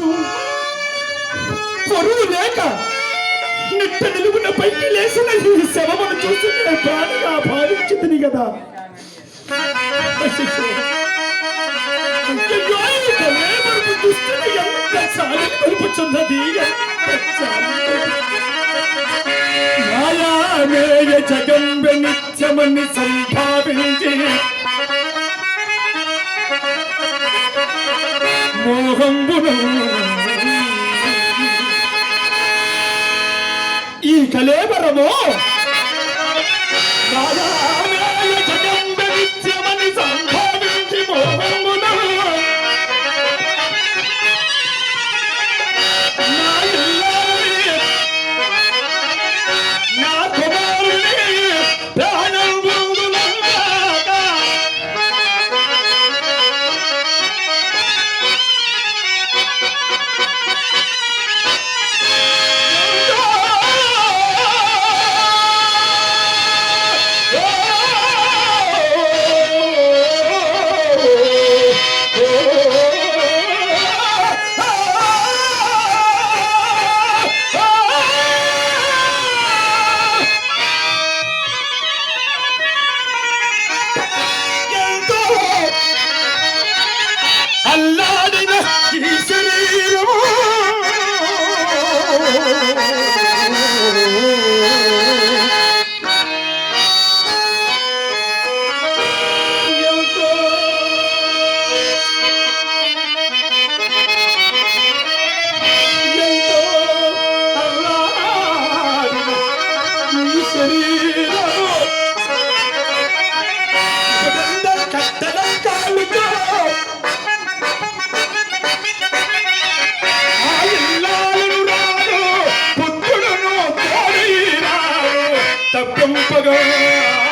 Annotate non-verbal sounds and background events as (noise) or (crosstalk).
శిశు పరువు లేక నిట్ట నిలుగున పైకి లేచిన ఈ శవమును చూసి నేను ప్రాణిగా భావించింది కదా. శిశు జగంబ నిత్యమని సంభావించే మోహంబును ఈ కలేబరము మాయామేయ Allah (laughs) pagar.